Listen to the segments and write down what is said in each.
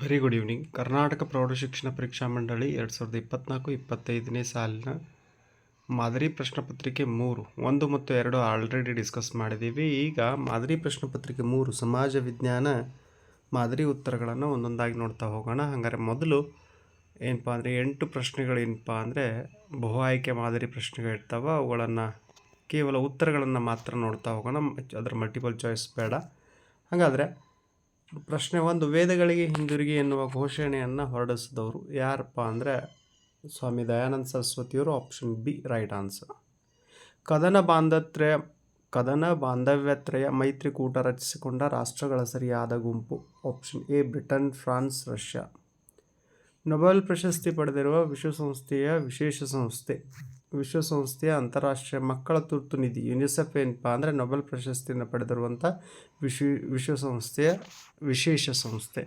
Very good evening Karnataka ಪ್ರೌಢಶಿಕ್ಷಣ ಪರೀಕ್ಷಾ ಮಂಡಳಿ ಎರಡು ಸಾವಿರದ ಇಪ್ಪತ್ತ್ನಾಲ್ಕು ಇಪ್ಪತ್ತೈದನೇ ಸಾಲಿನ ಮಾದರಿ ಪ್ರಶ್ನೆಪತ್ರಿಕೆ ಮೂರು. ಒಂದು ಮತ್ತು ಎರಡು ಆಲ್ರೆಡಿ ಡಿಸ್ಕಸ್ ಮಾಡಿದ್ದೀವಿ. ಈಗ ಮಾದರಿ ಪ್ರಶ್ನೆಪತ್ರಿಕೆ ಮೂರು, ಸಮಾಜ ವಿಜ್ಞಾನ ಮಾದರಿ ಉತ್ತರಗಳನ್ನು ಒಂದೊಂದಾಗಿ ನೋಡ್ತಾ ಹೋಗೋಣ. ಹಾಗಾದ್ರೆ ಮೊದಲು ಏನಪ್ಪ ಅಂದರೆ ಎಂಟು ಪ್ರಶ್ನೆಗಳು ಏನಪ್ಪ ಅಂದರೆ ಬಹು ಆಯ್ಕೆ ಮಾದರಿ ಪ್ರಶ್ನೆಗಳಿರ್ತಾವೆ ಅವುಗಳನ್ನು ಕೇವಲ ಉತ್ತರಗಳನ್ನು ಮಾತ್ರ ನೋಡ್ತಾ ಹೋಗೋಣ. ಅದರ ಮಲ್ಟಿಪಲ್ ಚಾಯ್ಸ್ ಬೇಡ. ಹಾಗಾದರೆ ಪ್ರಶ್ನೆ ಒಂದು, ವೇದಗಳಿಗೆ ಹಿಂದಿರುಗಿ ಎನ್ನುವ ಘೋಷಣೆಯನ್ನು ಹೊರಡಿಸಿದವರು ಯಾರಪ್ಪ ಅಂದರೆ ಸ್ವಾಮಿ ದಯಾನಂದ ಸರಸ್ವತಿಯವರು ಆಪ್ಷನ್ ಬಿ ರೈಟ್ ಆನ್ಸರ್ ಕದನ ಬಾಂಧತ್ರಯ, ಕದನ ಬಾಂಧವ್ಯತ್ರಯ ಮೈತ್ರಿಕೂಟ ರಚಿಸಿಕೊಂಡ ರಾಷ್ಟ್ರಗಳ ಸರಿಯಾದ ಗುಂಪು option A Britain, France, Russia. Nobel ಪ್ರಶಸ್ತಿ ಪಡೆದಿರುವ ವಿಶ್ವಸಂಸ್ಥೆಯ ವಿಶೇಷ ಸಂಸ್ಥೆ. ವಿಶ್ವಸಂಸ್ಥೆಯ ಅಂತಾರಾಷ್ಟ್ರೀಯ ಮಕ್ಕಳ ತುರ್ತು ನಿಧಿ ಯುನಿಸೆಫ್ ಏನಪ್ಪ ಅಂದರೆ ನೊಬೆಲ್ ಪ್ರಶಸ್ತಿಯನ್ನು ಪಡೆದಿರುವಂಥ ವಿಶ್ವ ವಿಶ್ವಸಂಸ್ಥೆಯ ವಿಶೇಷ ಸಂಸ್ಥೆ.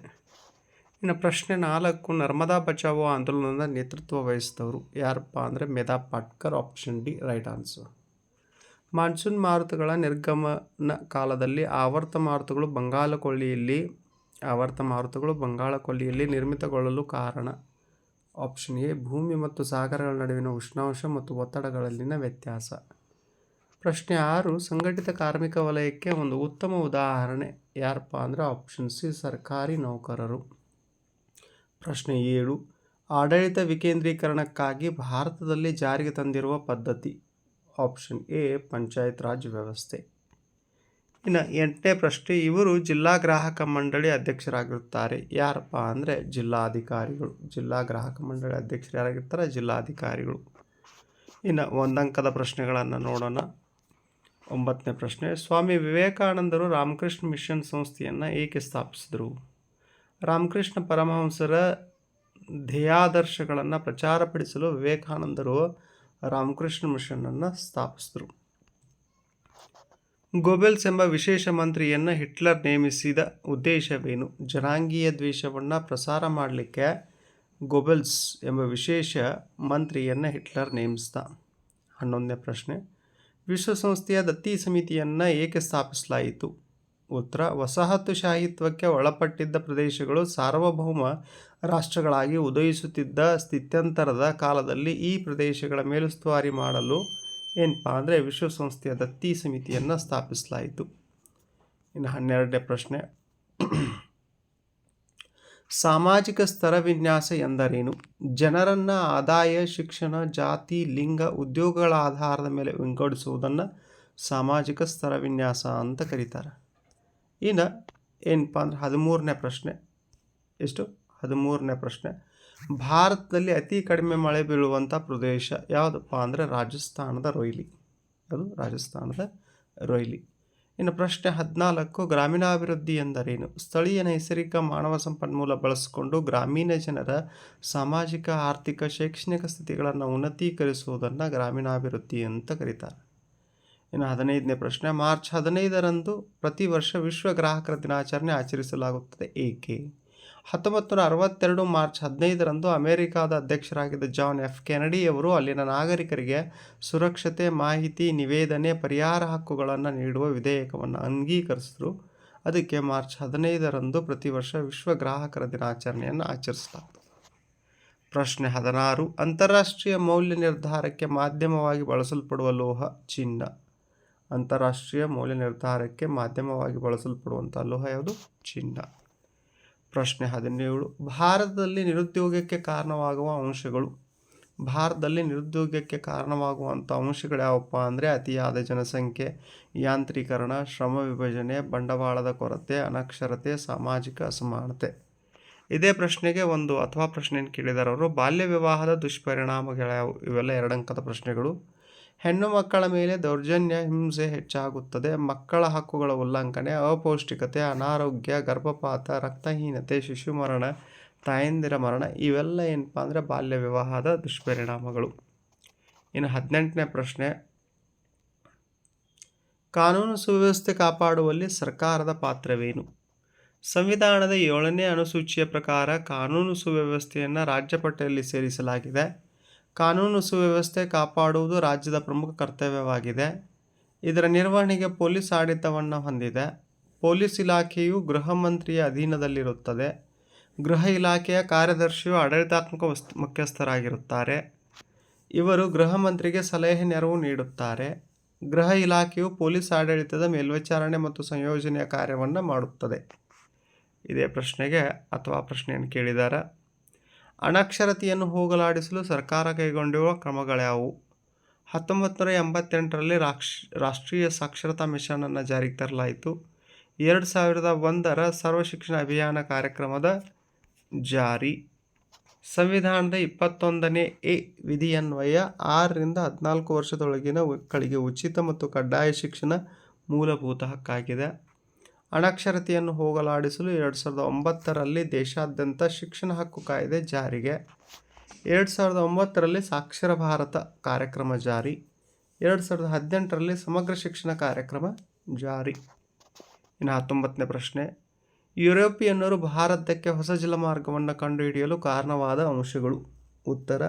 ಇನ್ನು ಪ್ರಶ್ನೆ ನಾಲ್ಕು, ನರ್ಮದಾ ಬಚಾವೋ ಆಂದೋಲನದ ನೇತೃತ್ವ ವಹಿಸಿದವರು ಯಾರಪ್ಪ ಅಂದರೆ Medha Patkar, option D, right answer. Monsoon ಮಾರುತಗಳ ನಿರ್ಗಮನ ಕಾಲದಲ್ಲಿ ಆವರ್ತ ಮಾರುತಗಳು ಬಂಗಾಳ ಕೊಲ್ಲಿಯಲ್ಲಿ ಆವರ್ತ ಮಾರುತಗಳು ಬಂಗಾಳ ಕೊಲ್ಲಿಯಲ್ಲಿ ನಿರ್ಮಿತಗೊಳ್ಳಲು ಕಾರಣ ಆಪ್ಷನ್ ಎ ಭೂಮಿ ಮತ್ತು ಸಾಗರಗಳ ನಡುವಿನ ಉಷ್ಣಾಂಶ ಮತ್ತು ಒತ್ತಡಗಳಲ್ಲಿನ ವ್ಯತ್ಯಾಸ. ಪ್ರಶ್ನೆ ಆರು, ಸಂಘಟಿತ ಕಾರ್ಮಿಕ ವಲಯಕ್ಕೆ ಒಂದು ಉತ್ತಮ ಉದಾಹರಣೆ ಯಾರಪ್ಪ ಅಂದರೆ ಆಪ್ಷನ್ ಸಿ ಸರ್ಕಾರಿ ನೌಕರರು. ಪ್ರಶ್ನೆ ಏಳು, ಆಡಳಿತ ವಿಕೇಂದ್ರೀಕರಣಕ್ಕಾಗಿ ಭಾರತದಲ್ಲಿ ಜಾರಿಗೆ ತಂದಿರುವ ಪದ್ಧತಿ. ಆಪ್ಷನ್ ಎ ಪಂಚಾಯತ್ ರಾಜ್ ವ್ಯವಸ್ಥೆ. ಇನ್ನು ಎಂಟನೇ ಪ್ರಶ್ನೆ, ಇವರು ಜಿಲ್ಲಾ ಗ್ರಾಹಕ ಮಂಡಳಿ ಅಧ್ಯಕ್ಷರಾಗಿರುತ್ತಾರೆ. ಯಾರಪ್ಪ ಅಂದರೆ ಜಿಲ್ಲಾಧಿಕಾರಿಗಳು. ಜಿಲ್ಲಾ ಗ್ರಾಹಕ ಮಂಡಳಿ ಅಧ್ಯಕ್ಷರು ಯಾರಾಗಿರ್ತಾರೆ? ಜಿಲ್ಲಾಧಿಕಾರಿಗಳು. ಇನ್ನು ಒಂದಂಕದ ಪ್ರಶ್ನೆಗಳನ್ನು ನೋಡೋಣ. ಒಂಬತ್ತನೇ ಪ್ರಶ್ನೆ, ಸ್ವಾಮಿ ವಿವೇಕಾನಂದರು ರಾಮಕೃಷ್ಣ ಮಿಷನ್ ಸಂಸ್ಥೆಯನ್ನು ಏಕೆ ಸ್ಥಾಪಿಸಿದರು? ರಾಮಕೃಷ್ಣ ಪರಮಹಂಸರ ಧ್ಯೇಯಾದರ್ಶಗಳನ್ನು ಪ್ರಚಾರಪಡಿಸಲು ವಿವೇಕಾನಂದರು ರಾಮಕೃಷ್ಣ ಮಿಷನನ್ನು ಸ್ಥಾಪಿಸಿದರು. ಗೋಬೆಲ್ಸ್ ಎಂಬ ವಿಶೇಷ ಮಂತ್ರಿಯನ್ನು ಹಿಟ್ಲರ್ ನೇಮಿಸಿದ ಉದ್ದೇಶವೇನು? ಜನಾಂಗೀಯ ದ್ವೇಷವನ್ನು ಪ್ರಸಾರ ಮಾಡಲಿಕ್ಕೆ ಗೋಬೆಲ್ಸ್ ಎಂಬ ವಿಶೇಷ ಮಂತ್ರಿಯನ್ನು ಹಿಟ್ಲರ್ ನೇಮಿಸ್ದ. ಹನ್ನೊಂದನೇ ಪ್ರಶ್ನೆ. ವಿಶ್ವಸಂಸ್ಥೆಯ ದತ್ತಿ ಸಮಿತಿಯನ್ನು ಏಕೆ ಸ್ಥಾಪಿಸಲಾಯಿತು? ಉತ್ತರ. ವಸಾಹತುಶಾಹಿತ್ವಕ್ಕೆ ಒಳಪಟ್ಟಿದ್ದ ಪ್ರದೇಶಗಳು ಸಾರ್ವಭೌಮ ರಾಷ್ಟ್ರಗಳಾಗಿ ಉದಯಿಸುತ್ತಿದ್ದ ಸ್ಥಿತ್ಯಂತರದ ಕಾಲದಲ್ಲಿ ಈ ಪ್ರದೇಶಗಳ ಮೇಲುಸ್ತುವಾರಿ ಮಾಡಲು ಏನಪ್ಪ ಅಂದರೆ ವಿಶ್ವಸಂಸ್ಥೆಯ ದತ್ತಿ ಸಮಿತಿಯನ್ನು ಸ್ಥಾಪಿಸಲಾಯಿತು. ಇನ್ನು ಹನ್ನೆರಡನೇ ಪ್ರಶ್ನೆ. ಸಾಮಾಜಿಕ ಸ್ತರ ವಿನ್ಯಾಸ ಎಂದರೇನು? ಜನರನ್ನು ಆದಾಯ, ಶಿಕ್ಷಣ, ಜಾತಿ, ಲಿಂಗ, ಉದ್ಯೋಗಗಳ ಆಧಾರದ ಮೇಲೆ ವಿಂಗಡಿಸುವುದನ್ನು ಸಾಮಾಜಿಕ ಸ್ತರ ವಿನ್ಯಾಸ ಅಂತ ಕರೀತಾರೆ. ಇನ್ನು ಏನಪ್ಪ ಅಂದ್ರೆ ಹದಿಮೂರನೇ ಪ್ರಶ್ನೆ. ಎಷ್ಟು? ಹದಿಮೂರನೇ ಪ್ರಶ್ನೆ. ಭಾರತದಲ್ಲಿ ಅತಿ ಕಡಿಮೆ ಮಳೆ ಬೀಳುವಂಥ ಪ್ರದೇಶ ಯಾವುದಪ್ಪ ಅಂದರೆ ರಾಜಸ್ಥಾನದ ರೊಯ್ಲಿ. ಅದು ರಾಜಸ್ಥಾನದ ರೊಯ್ಲಿ. ಇನ್ನು ಪ್ರಶ್ನೆ ಹದಿನಾಲ್ಕು, ಗ್ರಾಮೀಣಾಭಿವೃದ್ಧಿ ಎಂದರೇನು? ಸ್ಥಳೀಯ ನೈಸರ್ಗಿಕ ಮಾನವ ಸಂಪನ್ಮೂಲ ಬಳಸಿಕೊಂಡು ಗ್ರಾಮೀಣ ಜನರ ಸಾಮಾಜಿಕ, ಆರ್ಥಿಕ, ಶೈಕ್ಷಣಿಕ ಸ್ಥಿತಿಗಳನ್ನು ಉನ್ನತೀಕರಿಸುವುದನ್ನು ಗ್ರಾಮೀಣಾಭಿವೃದ್ಧಿ ಅಂತ ಕರೀತಾರೆ. ಇನ್ನು ಹದಿನೈದನೇ ಪ್ರಶ್ನೆ, ಮಾರ್ಚ್ ಹದಿನೈದರಂದು ಪ್ರತಿ ವರ್ಷ ವಿಶ್ವ ಗ್ರಾಹಕರ ದಿನಾಚರಣೆ ಆಚರಿಸಲಾಗುತ್ತದೆ. ಏಕೆ? ಹತ್ತೊಂಬತ್ತು ನೂರ ಅರವತ್ತೆರಡು ಮಾರ್ಚ್ ಹದಿನೈದರಂದು ಅಮೆರಿಕಾದ ಅಧ್ಯಕ್ಷರಾಗಿದ್ದ ಜಾನ್ ಎಫ್ ಕೆನಡಿಯವರು ಅಲ್ಲಿನ ನಾಗರಿಕರಿಗೆ ಸುರಕ್ಷತೆ, ಮಾಹಿತಿ, ನಿವೇದನೆ, ಪರಿಹಾರ ಹಕ್ಕುಗಳನ್ನು ನೀಡುವ ವಿಧೇಯಕವನ್ನು ಅಂಗೀಕರಿಸಿದ್ರು. ಅದಕ್ಕೆ ಮಾರ್ಚ್ ಹದಿನೈದರಂದು ಪ್ರತಿ ವರ್ಷ ವಿಶ್ವ ಗ್ರಾಹಕರ ದಿನಾಚರಣೆಯನ್ನು ಆಚರಿಸ್ತಾರೆ. ಪ್ರಶ್ನೆ ಹದಿನಾರು, ಅಂತಾರಾಷ್ಟ್ರೀಯ ಮೌಲ್ಯ ನಿರ್ಧಾರಕ್ಕೆ ಮಾಧ್ಯಮವಾಗಿ ಬಳಸಲ್ಪಡುವ ಲೋಹ ಚಿನ್ನ. ಅಂತಾರಾಷ್ಟ್ರೀಯ ಮೌಲ್ಯ ನಿರ್ಧಾರಕ್ಕೆ ಮಾಧ್ಯಮವಾಗಿ ಬಳಸಲ್ಪಡುವಂಥ ಲೋಹ ಯಾವುದು? ಚಿನ್ನ. ಪ್ರಶ್ನೆ ಹದಿನೇಳು. ಭಾರತದಲ್ಲಿ ನಿರುದ್ಯೋಗಕ್ಕೆ ಕಾರಣವಾಗುವ ಅಂಶಗಳು. ಭಾರತದಲ್ಲಿ ನಿರುದ್ಯೋಗಕ್ಕೆ ಕಾರಣವಾಗುವಂಥ ಅಂಶಗಳು ಯಾವಪ್ಪ ಅಂದರೆ ಅತಿಯಾದ ಜನಸಂಖ್ಯೆ, ಯಾಂತ್ರೀಕರಣ, ಶ್ರಮ ವಿಭಜನೆ, ಬಂಡವಾಳದ ಕೊರತೆ, ಅನಕ್ಷರತೆ, ಸಾಮಾಜಿಕ ಅಸಮಾನತೆ. ಇದೇ ಪ್ರಶ್ನೆಗೆ ಒಂದು ಅಥವಾ ಪ್ರಶ್ನೆಯನ್ನು ಕೇಳಿದಾರವರು, ಬಾಲ್ಯ ವಿವಾಹದ ದುಷ್ಪರಿಣಾಮಗಳ್ಯಾವು ಇವೆಲ್ಲ ಎರಡಂಕದ ಪ್ರಶ್ನೆಗಳು. ಹೆಣ್ಣು ಮಕ್ಕಳ ಮೇಲೆ ದೌರ್ಜನ್ಯ, ಹಿಂಸೆ ಹೆಚ್ಚಾಗುತ್ತದೆ. ಮಕ್ಕಳ ಹಕ್ಕುಗಳ ಉಲ್ಲಂಘನೆ, ಅಪೌಷ್ಟಿಕತೆ, ಅನಾರೋಗ್ಯ, ಗರ್ಭಪಾತ, ರಕ್ತಹೀನತೆ, ಶಿಶು ಮರಣ, ತಾಯಂದಿರ ಮರಣ ಇವೆಲ್ಲ ಏನಪ್ಪ ಅಂದರೆ ಬಾಲ್ಯ ವಿವಾಹದ ದುಷ್ಪರಿಣಾಮಗಳು. ಇನ್ನು ಹದಿನೆಂಟನೇ ಪ್ರಶ್ನೆ. ಕಾನೂನು ಸುವ್ಯವಸ್ಥೆ ಕಾಪಾಡುವಲ್ಲಿ ಸರ್ಕಾರದ ಪಾತ್ರವೇನು? ಸಂವಿಧಾನದ ಏಳನೇ ಅನುಸೂಚಿಯ ಪ್ರಕಾರ ಕಾನೂನು ಸುವ್ಯವಸ್ಥೆಯನ್ನು ರಾಜ್ಯಪಟ್ಟೆಯಲ್ಲಿ ಸೇರಿಸಲಾಗಿದೆ. ಕಾನೂನು ಸುವ್ಯವಸ್ಥೆ ಕಾಪಾಡುವುದು ರಾಜ್ಯದ ಪ್ರಮುಖ ಕರ್ತವ್ಯವಾಗಿದೆ. ಇದರ ನಿರ್ವಹಣೆಗೆ ಪೊಲೀಸ್ ಆಡಳಿತವನ್ನು ಹೊಂದಿದೆ. ಪೊಲೀಸ್ ಇಲಾಖೆಯು ಗೃಹ ಮಂತ್ರಿಯ ಅಧೀನದಲ್ಲಿರುತ್ತದೆ. ಗೃಹ ಇಲಾಖೆಯ ಕಾರ್ಯದರ್ಶಿಯು ಆಡಳಿತಾತ್ಮಕ ಮುಖ್ಯಸ್ಥರಾಗಿರುತ್ತಾರೆ. ಇವರು ಗೃಹ ಮಂತ್ರಿಗೆ ಸಲಹೆ ನೆರವು ನೀಡುತ್ತಾರೆ. ಗೃಹ ಇಲಾಖೆಯು ಪೊಲೀಸ್ ಆಡಳಿತದ ಮೇಲ್ವಿಚಾರಣೆ ಮತ್ತು ಸಂಯೋಜನೆಯ ಕಾರ್ಯವನ್ನು ಮಾಡುತ್ತದೆ. ಇದೇ ಪ್ರಶ್ನೆಗೆ ಅಥವಾ ಪ್ರಶ್ನೆಯನ್ನು ಕೇಳಿದ್ದಾರೆ ಅನಕ್ಷರತೆಯನ್ನು ಹೋಗಲಾಡಿಸಲು ಸರ್ಕಾರ ಕೈಗೊಂಡಿರುವ ಕ್ರಮಗಳ್ಯಾವು? ಹತ್ತೊಂಬತ್ತು ನೂರ ಎಂಬತ್ತೆಂಟರಲ್ಲಿ ರಾಕ್ಷ, ರಾಷ್ಟ್ರೀಯ ಸಾಕ್ಷರತಾ ಮಿಷನನ್ನು ಜಾರಿಗೆ ತರಲಾಯಿತು. ಎರಡು ಸಾವಿರದ ಒಂದರ ಸರ್ವ ಶಿಕ್ಷಣ ಅಭಿಯಾನ ಕಾರ್ಯಕ್ರಮದ ಜಾರಿ. ಸಂವಿಧಾನದ ಇಪ್ಪತ್ತೊಂದನೇ ಎ ವಿಧಿಯನ್ವಯ ಆರರಿಂದ ಹದಿನಾಲ್ಕು ವರ್ಷದೊಳಗಿನ ಮಕ್ಕಳಿಗೆ ಉಚಿತ ಮತ್ತು ಕಡ್ಡಾಯ ಶಿಕ್ಷಣ ಮೂಲಭೂತ ಹಕ್ಕಾಗಿದೆ. ಅನಕ್ಷರತೆಯನ್ನು ಹೋಗಲಾಡಿಸಲು ಎರಡು ಸಾವಿರದ ಒಂಬತ್ತರಲ್ಲಿ ದೇಶಾದ್ಯಂತ ಶಿಕ್ಷಣ ಹಕ್ಕು ಕಾಯ್ದೆ ಜಾರಿಗೆ. ಎರಡು ಸಾವಿರದ ಒಂಬತ್ತರಲ್ಲಿ ಸಾಕ್ಷರ ಭಾರತ ಕಾರ್ಯಕ್ರಮ ಜಾರಿ. ಎರಡು ಸಾವಿರದ ಹದಿನೆಂಟರಲ್ಲಿ ಸಮಗ್ರ ಶಿಕ್ಷಣ ಕಾರ್ಯಕ್ರಮ ಜಾರಿ. ಇನ್ನು ಹತ್ತೊಂಬತ್ತನೇ ಪ್ರಶ್ನೆ. ಯುರೋಪಿಯನ್ನರು ಭಾರತಕ್ಕೆ ಹೊಸ ಜಲಮಾರ್ಗವನ್ನು ಕಂಡುಹಿಡಿಯಲು ಕಾರಣವಾದ ಅಂಶಗಳು. ಉತ್ತರ.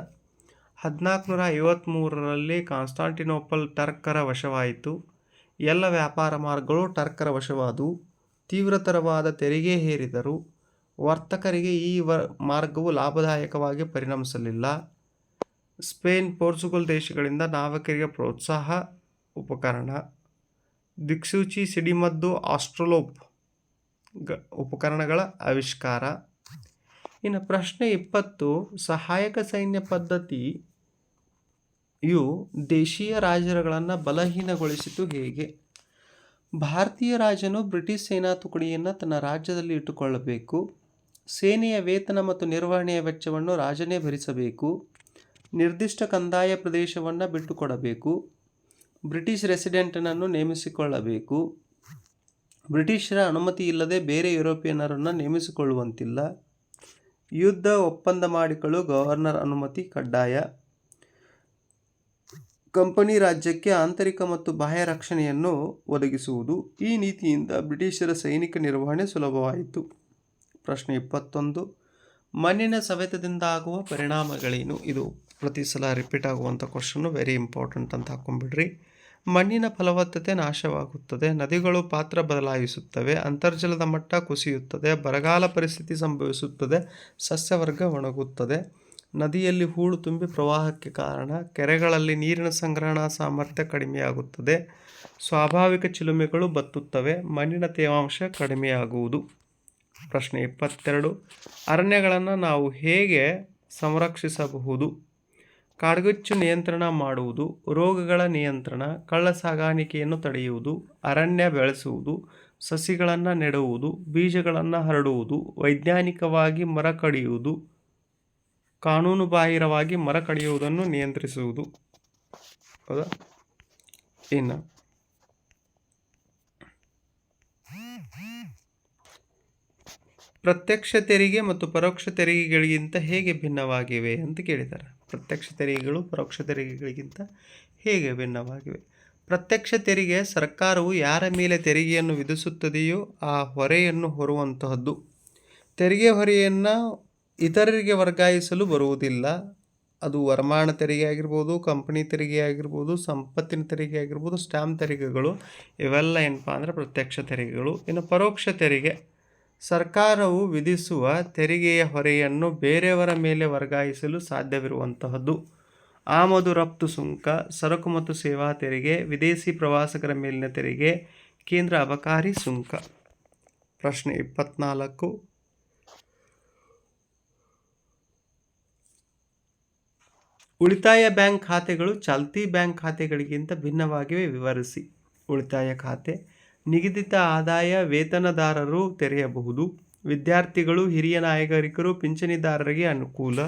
ಹದಿನಾಲ್ಕುನೂರ ಐವತ್ತ್ಮೂರರಲ್ಲಿ ಕಾನ್ಸ್ಟಾಂಟಿನೋಪಲ್ ಟರ್ಕರ ವಶವಾಯಿತು. ಎಲ್ಲ ವ್ಯಾಪಾರ ಮಾರ್ಗಗಳು ಟರ್ಕರ ವಶವಾದವು. ತೀವ್ರತರವಾದ ತೆರಿಗೆ ಹೇರಿದರು ವರ್ತಕರಿಗೆ ಈ ವ ಮಾರ್ಗವು ಲಾಭದಾಯಕವಾಗಿ ಪರಿಣಮಿಸಲಿಲ್ಲ. ಸ್ಪೇನ್, ಪೋರ್ಚುಗಲ್ ದೇಶಗಳಿಂದ ನಾವಿಕರಿಗೆ ಪ್ರೋತ್ಸಾಹ, ಉಪಕರಣ. ದಿಕ್ಸೂಚಿ, ಸಿಡಿಮದ್ದು, ಆಸ್ಟ್ರೋಲೋಪ್ ಗ ಉಪಕರಣಗಳ ಆವಿಷ್ಕಾರ. ಇನ್ನು ಪ್ರಶ್ನೆ ಇಪ್ಪತ್ತು, ಸಹಾಯಕ ಸೈನ್ಯ ಪದ್ಧತಿ ಇವು ದೇಶೀಯ ರಾಜರುಗಳನ್ನು ಬಲಹೀನಗೊಳಿಸಿತು ಹೇಗೆ? ಭಾರತೀಯ ರಾಜನು ಬ್ರಿಟಿಷ್ ಸೇನಾ ತುಕಡಿಯನ್ನು ತನ್ನ ರಾಜ್ಯದಲ್ಲಿ ಇಟ್ಟುಕೊಳ್ಳಬೇಕು. ಸೇನೆಯ ವೇತನ ಮತ್ತು ನಿರ್ವಹಣೆಯ ವೆಚ್ಚವನ್ನು ರಾಜನೇ ಭರಿಸಬೇಕು. ನಿರ್ದಿಷ್ಟ ಕಂದಾಯ ಪ್ರದೇಶವನ್ನು ಬಿಟ್ಟುಕೊಡಬೇಕು. ಬ್ರಿಟಿಷ್ ರೆಸಿಡೆಂಟನನ್ನು ನೇಮಿಸಿಕೊಳ್ಳಬೇಕು. ಬ್ರಿಟಿಷರ ಅನುಮತಿ ಇಲ್ಲದೆ ಬೇರೆ ಯುರೋಪಿಯನ್ನರನ್ನು ನೇಮಿಸಿಕೊಳ್ಳುವಂತಿಲ್ಲ. ಯುದ್ಧ ಒಪ್ಪಂದ ಮಾಡಿಕೊಳ್ಳಲು ಗವರ್ನರ್ ಅನುಮತಿ ಕಡ್ಡಾಯ. ಕಂಪನಿ ರಾಜ್ಯಕ್ಕೆ ಆಂತರಿಕ ಮತ್ತು ಬಾಹ್ಯ ರಕ್ಷಣೆಯನ್ನು ಒದಗಿಸುವುದು. ಈ ನೀತಿಯಿಂದ ಬ್ರಿಟಿಷರ ಸೈನಿಕ ನಿರ್ವಹಣೆ ಸುಲಭವಾಯಿತು. ಪ್ರಶ್ನೆ ಇಪ್ಪತ್ತೊಂದು. ಮಣ್ಣಿನ ಸವೆತದಿಂದ ಆಗುವ ಪರಿಣಾಮಗಳೇನು? ಇದು ಪ್ರತಿ ಸಲ ರಿಪೀಟ್ ಆಗುವಂಥ ಕ್ವಶನ್ನು ವೆರಿ ಇಂಪಾರ್ಟೆಂಟ್ ಅಂತ ಹಾಕೊಂಡ್ಬಿಡ್ರಿ. ಮಣ್ಣಿನ ಫಲವತ್ತತೆ ನಾಶವಾಗುತ್ತದೆ. ನದಿಗಳು ಪಾತ್ರ ಬದಲಾಯಿಸುತ್ತವೆ. ಅಂತರ್ಜಲದ ಮಟ್ಟ ಕುಸಿಯುತ್ತದೆ. ಬರಗಾಲ ಪರಿಸ್ಥಿತಿ ಸಂಭವಿಸುತ್ತದೆ. ಸಸ್ಯವರ್ಗ ಒಣಗುತ್ತದೆ. ನದಿಯಲ್ಲಿ ಹೂಳು ತುಂಬಿ ಪ್ರವಾಹಕ್ಕೆ ಕಾರಣ ಕೆರೆಗಳಲ್ಲಿ ನೀರಿನ ಸಂಗ್ರಹಣಾ ಸಾಮರ್ಥ್ಯ ಕಡಿಮೆಯಾಗುತ್ತದೆ. ಸ್ವಾಭಾವಿಕ ಚಿಲುಮೆಗಳು ಬತ್ತುತ್ತವೆ. ಮಣ್ಣಿನ ತೇವಾಂಶ ಕಡಿಮೆಯಾಗುವುದು. ಪ್ರಶ್ನೆ ಇಪ್ಪತ್ತೆರಡು. ಅರಣ್ಯಗಳನ್ನು ನಾವು ಹೇಗೆ ಸಂರಕ್ಷಿಸಬಹುದು? ಕಾಡ್ಗಿಚ್ಚು ನಿಯಂತ್ರಣ ಮಾಡುವುದು, ರೋಗಗಳ ನಿಯಂತ್ರಣ, ಕಳ್ಳ ಸಾಗಾಣಿಕೆಯನ್ನು ತಡೆಯುವುದು, ಅರಣ್ಯ ಬೆಳೆಸುವುದು, ಸಸಿಗಳನ್ನು ನೆಡುವುದು, ಬೀಜಗಳನ್ನು ಹರಡುವುದು, ವೈಜ್ಞಾನಿಕವಾಗಿ ಮರ ಕಡಿಯುವುದು ಕಾನೂನುಬಾಹಿರವಾಗಿ ಮರ ಕಡಿಯುವುದನ್ನು ನಿಯಂತ್ರಿಸುವುದು. ಹೌದಾ? ಇನ್ನು. ಪ್ರತ್ಯಕ್ಷ ತೆರಿಗೆ ಮತ್ತು ಪರೋಕ್ಷ ತೆರಿಗೆಗಳಿಗಿಂತ ಹೇಗೆ ಭಿನ್ನವಾಗಿವೆ ಅಂತ ಕೇಳಿದ್ದಾರೆ. ಪ್ರತ್ಯಕ್ಷ ತೆರಿಗೆಗಳು ಪರೋಕ್ಷ ತೆರಿಗೆಗಳಿಗಿಂತ ಹೇಗೆ ಭಿನ್ನವಾಗಿವೆ? ಪ್ರತ್ಯಕ್ಷ ತೆರಿಗೆ ಸರ್ಕಾರವು ಯಾರ ಮೇಲೆ ತೆರಿಗೆಯನ್ನು ವಿಧಿಸುತ್ತದೆಯೋ ಆ ಹೊರೆಯನ್ನು ಹೊರುವಂತಹದ್ದು. ತೆರಿಗೆ ಹೊರೆಯನ್ನು ಇತರರಿಗೆ ವರ್ಗಾಯಿಸಲು ಬರುವುದಿಲ್ಲ. ಅದು ವರಮಾನ ತೆರಿಗೆ ಆಗಿರ್ಬೋದು, ಕಂಪನಿ ತೆರಿಗೆ ಆಗಿರ್ಬೋದು, ಸಂಪತ್ತಿನ ತೆರಿಗೆ ಆಗಿರ್ಬೋದು, ಸ್ಟ್ಯಾಂಪ್ ತೆರಿಗೆಗಳು, ಇವೆಲ್ಲ ಏನಪ್ಪ ಅಂದರೆ ಪ್ರತ್ಯಕ್ಷ ತೆರಿಗೆಗಳು. ಇನ್ನು ಪರೋಕ್ಷ ತೆರಿಗೆ. ಸರ್ಕಾರವು ವಿಧಿಸುವ ತೆರಿಗೆಯ ಹೊರೆಯನ್ನು ಬೇರೆಯವರ ಮೇಲೆ ವರ್ಗಾಯಿಸಲು ಸಾಧ್ಯವಿರುವಂತಹದ್ದು. ಆಮದು, ರಫ್ತು, ಸುಂಕ, ಸರಕು ಮತ್ತು ಸೇವಾ ತೆರಿಗೆ, ವಿದೇಶಿ ಪ್ರವಾಸಿಗರ ಮೇಲಿನ ತೆರಿಗೆ, ಕೇಂದ್ರ ಅಬಕಾರಿ ಸುಂಕ. ಪ್ರಶ್ನೆ ಇಪ್ಪತ್ನಾಲ್ಕು. ಉಳಿತಾಯ ಬ್ಯಾಂಕ್ ಖಾತೆಗಳು ಚಾಲ್ತಿ ಬ್ಯಾಂಕ್ ಖಾತೆಗಳಿಗಿಂತ ಭಿನ್ನವಾಗಿವೆ, ವಿವರಿಸಿ. ಉಳಿತಾಯ ಖಾತೆ ನಿಗದಿತ ಆದಾಯ ವೇತನದಾರರು ತೆರೆಯಬಹುದು. ವಿದ್ಯಾರ್ಥಿಗಳು, ಹಿರಿಯ ನಾಗರಿಕರು ಪಿಂಚಣಿದಾರರಿಗೆ ಅನುಕೂಲ.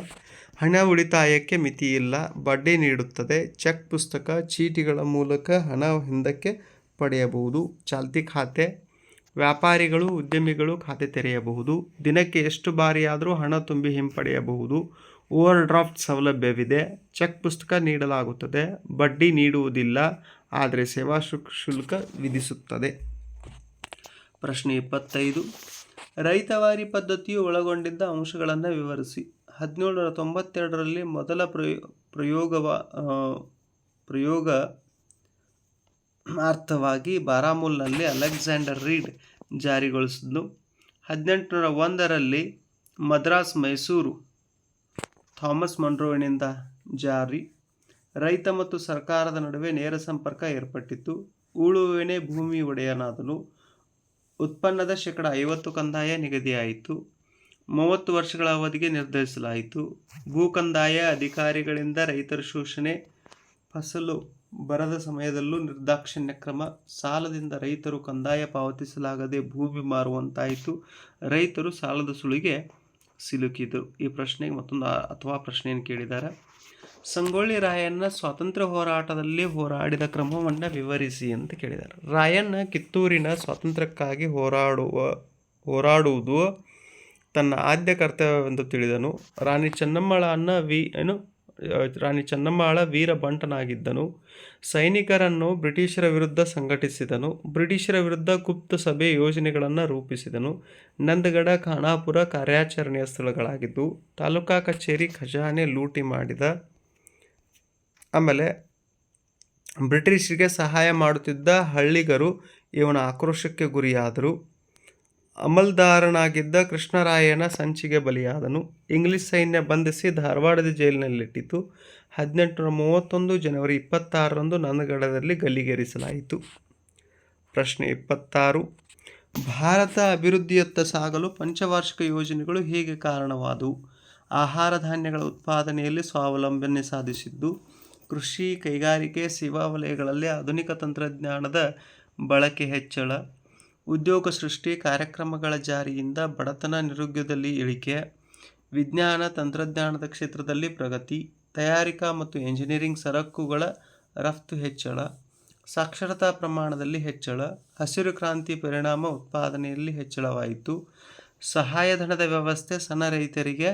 ಹಣ ಉಳಿತಾಯಕ್ಕೆ ಮಿತಿಯಿಲ್ಲ, ಬಡ್ಡಿ ನೀಡುತ್ತದೆ. ಚೆಕ್ ಪುಸ್ತಕ, ಚೀಟಿಗಳ ಮೂಲಕ ಹಣ ಹಿಂದಕ್ಕೆ ಪಡೆಯಬಹುದು. ಚಾಲ್ತಿ ಖಾತೆ ವ್ಯಾಪಾರಿಗಳು, ಉದ್ಯಮಿಗಳು ಖಾತೆ ತೆರೆಯಬಹುದು. ದಿನಕ್ಕೆ ಎಷ್ಟು ಬಾರಿಯಾದರೂ ಹಣ ತುಂಬಿ ಹಿಂಪಡೆಯಬಹುದು. ಓವರ್ ಡ್ರಾಫ್ಟ್ ಸೌಲಭ್ಯವಿದೆ. ಚೆಕ್ ಪುಸ್ತಕ ನೀಡಲಾಗುತ್ತದೆ. ಬಡ್ಡಿ ನೀಡುವುದಿಲ್ಲ. ಆದರೆ ಸೇವಾ ಶುಲ್ಕ ವಿಧಿಸುತ್ತದೆ. ಪ್ರಶ್ನೆ ಇಪ್ಪತ್ತೈದು. ರೈತವಾರಿ ಪದ್ಧತಿಯು ಒಳಗೊಂಡಿದ್ದ ಅಂಶಗಳನ್ನು ವಿವರಿಸಿ. ಹದಿನೇಳುನೂರ ತೊಂಬತ್ತೆರಡರಲ್ಲಿ ಮೊದಲ ಪ್ರಯೋ, ಪ್ರಯೋಗವ ಪ್ರಯೋಗ ಅರ್ಥವಾಗಿ ಬಾರಾಮುಲ್ನಲ್ಲಿ ಅಲೆಕ್ಸಾಂಡರ್ ರೀಡ್ ಜಾರಿಗೊಳಿಸಿದ್ನು ಹದಿನೆಂಟುನೂರ ಒಂದರಲ್ಲಿ ಮದ್ರಾಸ್, ಮೈಸೂರು ಥಾಮಸ್ ಮನ್ರೋವಿನಿಂದ ಜಾರಿ. ರೈತ ಮತ್ತು ಸರ್ಕಾರದ ನಡುವೆ ನೇರ ಸಂಪರ್ಕ ಏರ್ಪಟ್ಟಿತು ಉಳುವೆನೆ ಭೂಮಿ ಒಡೆಯನಾದನು ಉತ್ಪನ್ನದ ಶೇಕಡ ಐವತ್ತು ಕಂದಾಯ ನಿಗದಿಯಾಯಿತು. ಮೂವತ್ತು ವರ್ಷಗಳ ಅವಧಿಗೆ ನಿರ್ಧರಿಸಲಾಯಿತು. ಭೂ ಕಂದಾಯ ಅಧಿಕಾರಿಗಳಿಂದ ರೈತರ ಶೋಷಣೆ, ಫಸಲು ಬರದ ಸಮಯದಲ್ಲೂ ನಿರ್ದಾಕ್ಷಿಣ್ಯ ಕ್ರಮ, ಸಾಲದಿಂದ ರೈತರು ಕಂದಾಯ ಪಾವತಿಸಲಾಗದೆ ಭೂಮಿ ಮಾರುವಂತಾಯಿತು. ರೈತರು ಸಾಲದ ಸುಳಿಗೆ ಸಿಲುಕಿದರು ಈ ಪ್ರಶ್ನೆಗೆ ಮತ್ತೊಂದು, ಅಥವಾ ಪ್ರಶ್ನೆಯನ್ನು ಕೇಳಿದ್ದಾರೆ. ಸಂಗೊಳ್ಳಿ ರಾಯಣ್ಣ ಸ್ವಾತಂತ್ರ್ಯ ಹೋರಾಟದಲ್ಲಿ ಹೋರಾಡಿದ ಕ್ರಮವನ್ನು ವಿವರಿಸಿ ಅಂತ ಕೇಳಿದ್ದಾರೆ. ರಾಯಣ್ಣ ಕಿತ್ತೂರಿನ ಸ್ವಾತಂತ್ರ್ಯಕ್ಕಾಗಿ ಹೋರಾಡುವ, ಹೋರಾಡುವುದು ತನ್ನ ಆದ್ಯ ಕರ್ತವ್ಯವೆಂದು ತಿಳಿದನು. ರಾಣಿ ಚೆನ್ನಮ್ಮಳನ್ನ ವಿ, ಏನು ರಾಣಿ ಚೆನ್ನಮ್ಮಾಳ ವೀರ ಬಂಟನಾಗಿದ್ದನು. ಸೈನಿಕರನ್ನು ಬ್ರಿಟಿಷರ ವಿರುದ್ಧ ಸಂಘಟಿಸಿದನು. ಬ್ರಿಟಿಷರ ವಿರುದ್ಧ ಗುಪ್ತ ಸಭೆ ಯೋಜನೆಗಳನ್ನು ರೂಪಿಸಿದನು. ನಂದಗಡ, ಖಾನಾಪುರ ಕಾರ್ಯಾಚರಣೆಯ ಸ್ಥಳಗಳಾಗಿದ್ದು, ತಾಲೂಕಾ ಕಚೇರಿ, ಖಜಾನೆ ಲೂಟಿ ಮಾಡಿದ, ಆಮೇಲೆ ಬ್ರಿಟಿಷರಿಗೆ ಸಹಾಯ ಮಾಡುತ್ತಿದ್ದ ಹಳ್ಳಿಗರು ಇವನ ಆಕ್ರೋಶಕ್ಕೆ ಗುರಿಯಾದರು. ಅಮಲ್ದಾರನಾಗಿದ್ದ ಕೃಷ್ಣರಾಯನ ಸಂಚಿಗೆ ಬಲಿಯಾದನು. ಇಂಗ್ಲಿಷ್ ಸೈನ್ಯ ಬಂಧಿಸಿ ಧಾರವಾಡದ ಜೈಲಿನಲ್ಲಿಟ್ಟಿತು. ಹದಿನೆಂಟುನೂರ ಮೂವತ್ತೊಂದು ಜನವರಿ ಇಪ್ಪತ್ತಾರರಂದು ನಂದಗಡದಲ್ಲಿ ಗಲ್ಲಿಗೇರಿಸಲಾಯಿತು. ಪ್ರಶ್ನೆ ಇಪ್ಪತ್ತಾರು. ಭಾರತ ಅಭಿವೃದ್ಧಿಯತ್ತ ಸಾಗಲು ಪಂಚವಾರ್ಷಿಕ ಯೋಜನೆಗಳು ಹೇಗೆ ಕಾರಣವಾದವು? ಆಹಾರ ಧಾನ್ಯಗಳ ಉತ್ಪಾದನೆಯಲ್ಲಿ ಸ್ವಾವಲಂಬನೆ ಸಾಧಿಸಿದ್ದು, ಕೃಷಿ ಕೈಗಾರಿಕೆ, ಸೇವಾ ವಲಯಗಳಲ್ಲಿ ಆಧುನಿಕ ತಂತ್ರಜ್ಞಾನದ ಬಳಕೆ ಹೆಚ್ಚಳ ಉದ್ಯೋಗ ಸೃಷ್ಟಿ ಕಾರ್ಯಕ್ರಮಗಳ ಜಾರಿಯಿಂದ ಬಡತನ ನಿರುದ್ಯೋಗದಲ್ಲಿ ಇಳಿಕೆ, ವಿಜ್ಞಾನ ತಂತ್ರಜ್ಞಾನದ ಕ್ಷೇತ್ರದಲ್ಲಿ ಪ್ರಗತಿ, ತಯಾರಿಕಾ ಮತ್ತು ಎಂಜಿನಿಯರಿಂಗ್ ಸರಕುಗಳ ರಫ್ತು ಹೆಚ್ಚಳ, ಸಾಕ್ಷರತಾ ಪ್ರಮಾಣದಲ್ಲಿ ಹೆಚ್ಚಳ, ಹಸಿರು ಕ್ರಾಂತಿ ಪರಿಣಾಮ ಉತ್ಪಾದನೆಯಲ್ಲಿ ಹೆಚ್ಚಳವಾಯಿತು, ಸಹಾಯಧನದ ವ್ಯವಸ್ಥೆ ಸಣ್ಣ ರೈತರಿಗೆ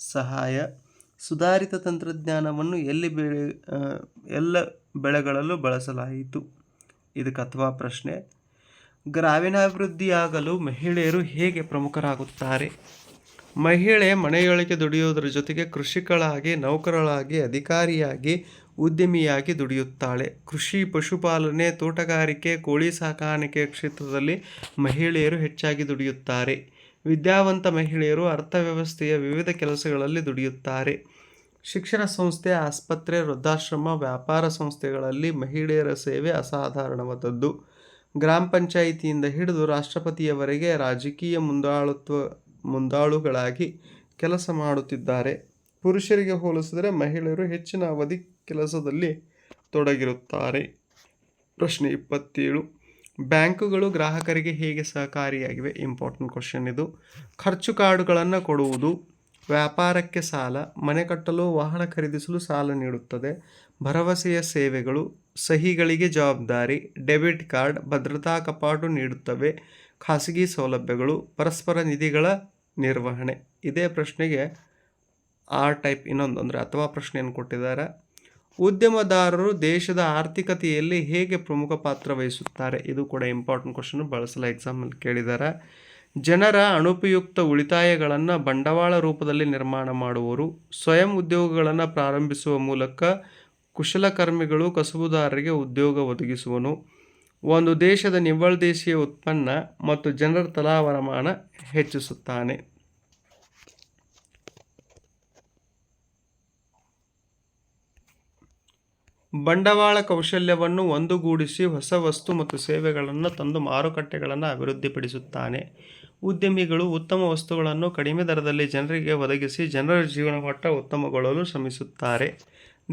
ಸಹಾಯ, ಸುಧಾರಿತ ತಂತ್ರಜ್ಞಾನವನ್ನು ಎಲ್ಲಿ ಬೆಳೆ ಎಲ್ಲ ಬೆಳೆಗಳಲ್ಲೂ ಬಳಸಲಾಯಿತು. ಇದಕ್ಕೆ ಅಥವಾ ಪ್ರಶ್ನೆ ಗ್ರಾಮೀಣಾಭಿವೃದ್ಧಿಯಾಗಲು ಮಹಿಳೆಯರು ಹೇಗೆ ಪ್ರಮುಖರಾಗುತ್ತಾರೆ? ಮಹಿಳೆ ಮನೆಯೊಳಗೆ ದುಡಿಯುವುದರ ಜೊತೆಗೆ ಕೃಷಿಕಳಾಗಿ, ನೌಕರಳಾಗಿ, ಅಧಿಕಾರಿಯಾಗಿ, ಉದ್ಯಮಿಯಾಗಿ ದುಡಿಯುತ್ತಾಳೆ. ಕೃಷಿ, ಪಶುಪಾಲನೆ, ತೋಟಗಾರಿಕೆ, ಕೋಳಿ ಸಾಕಾಣಿಕೆ ಕ್ಷೇತ್ರದಲ್ಲಿ ಮಹಿಳೆಯರು ಹೆಚ್ಚಾಗಿ ದುಡಿಯುತ್ತಾರೆ. ವಿದ್ಯಾವಂತ ಮಹಿಳೆಯರು ಅರ್ಥವ್ಯವಸ್ಥೆಯ ವಿವಿಧ ಕೆಲಸಗಳಲ್ಲಿ ದುಡಿಯುತ್ತಾರೆ. ಶಿಕ್ಷಣ ಸಂಸ್ಥೆ, ಆಸ್ಪತ್ರೆ, ವೃದ್ಧಾಶ್ರಮ, ವ್ಯಾಪಾರ ಸಂಸ್ಥೆಗಳಲ್ಲಿ ಮಹಿಳೆಯರ ಸೇವೆ ಅಸಾಧಾರಣವಾದದ್ದು. ಗ್ರಾಮ ಪಂಚಾಯಿತಿಯಿಂದ ಹಿಡಿದು ರಾಷ್ಟ್ರಪತಿಯವರೆಗೆ ರಾಜಕೀಯ ಮುಂದಾಳುತ್ವ, ಮುಂದಾಳುಗಳಾಗಿ ಕೆಲಸ ಮಾಡುತ್ತಿದ್ದಾರೆ. ಪುರುಷರಿಗೆ ಹೋಲಿಸಿದರೆ ಮಹಿಳೆಯರು ಹೆಚ್ಚಿನ ಅವಧಿ ಕೆಲಸದಲ್ಲಿ ತೊಡಗಿರುತ್ತಾರೆ. ಪ್ರಶ್ನೆ ಇಪ್ಪತ್ತೇಳು. ಬ್ಯಾಂಕುಗಳು ಗ್ರಾಹಕರಿಗೆ ಹೇಗೆ ಸಹಕಾರಿಯಾಗಿವೆ? ಇಂಪಾರ್ಟೆಂಟ್ ಕ್ವಶನ್ ಇದು. ಖರ್ಚು ಕಾರ್ಡುಗಳನ್ನು ಕೊಡುವುದು, ವ್ಯಾಪಾರಕ್ಕೆ ಸಾಲ, ಮನೆ ಕಟ್ಟಲು, ವಾಹನ ಖರೀದಿಸಲು ಸಾಲ ನೀಡುತ್ತದೆ, ಭರವಸೆಯ ಸೇವೆಗಳು ಸಹಿಗಳಿಗೆ ಜವಾಬ್ದಾರಿ, ಡೆಬಿಟ್ ಕಾರ್ಡ್, ಭದ್ರತಾ ಕಪಾಟು ನೀಡುತ್ತವೆ, ಖಾಸಗಿ ಸೌಲಭ್ಯಗಳು, ಪರಸ್ಪರ ನಿಧಿಗಳ ನಿರ್ವಹಣೆ. ಇದೇ ಪ್ರಶ್ನೆಗೆ ಆರ್ ಟೈಪ್ ಇನ್ನೊಂದು ಅಂದರೆ ಅಥವಾ ಪ್ರಶ್ನೆಯನ್ನು ಕೊಟ್ಟಿದ್ದಾರೆ. ಉದ್ಯಮದಾರರು ದೇಶದ ಆರ್ಥಿಕತೆಯಲ್ಲಿ ಹೇಗೆ ಪ್ರಮುಖ ಪಾತ್ರ ವಹಿಸುತ್ತಾರೆ? ಇದು ಕೂಡ ಇಂಪಾರ್ಟೆಂಟ್ ಕ್ವಶನ್ ಬಳಸಲ ಎಕ್ಸಾಮಲ್ಲಿ ಕೇಳಿದ್ದಾರೆ. ಜನರ ಅನುಪಯುಕ್ತ ಉಳಿತಾಯಗಳನ್ನು ಬಂಡವಾಳ ರೂಪದಲ್ಲಿ ನಿರ್ಮಾಣ ಮಾಡುವವರು, ಸ್ವಯಂ ಉದ್ಯೋಗಗಳನ್ನು ಪ್ರಾರಂಭಿಸುವ ಮೂಲಕ ಕುಶಲಕರ್ಮಿಗಳು ಕಸುಬುದಾರರಿಗೆ ಉದ್ಯೋಗ ಒದಗಿಸುವನು. ಒಂದು ದೇಶದ ನಿವ್ವಳ ದೇಶೀಯ ಉತ್ಪನ್ನ ಮತ್ತು ಜನರ ತಲಾವರಮಾನ ಹೆಚ್ಚಿಸುತ್ತಾನೆ. ಬಂಡವಾಳ ಕೌಶಲ್ಯವನ್ನು ಒಂದುಗೂಡಿಸಿ ಹೊಸ ವಸ್ತು ಮತ್ತು ಸೇವೆಗಳನ್ನು ತಂದು ಮಾರುಕಟ್ಟೆಗಳನ್ನು ಅಭಿವೃದ್ಧಿಪಡಿಸುತ್ತಾನೆ. ಉದ್ಯಮಿಗಳು ಉತ್ತಮ ವಸ್ತುಗಳನ್ನು ಕಡಿಮೆ ದರದಲ್ಲಿ ಜನರಿಗೆ ಒದಗಿಸಿ ಜನರ ಜೀವನಮಟ್ಟ ಉತ್ತಮಗೊಳ್ಳಲು ಶ್ರಮಿಸುತ್ತಾರೆ.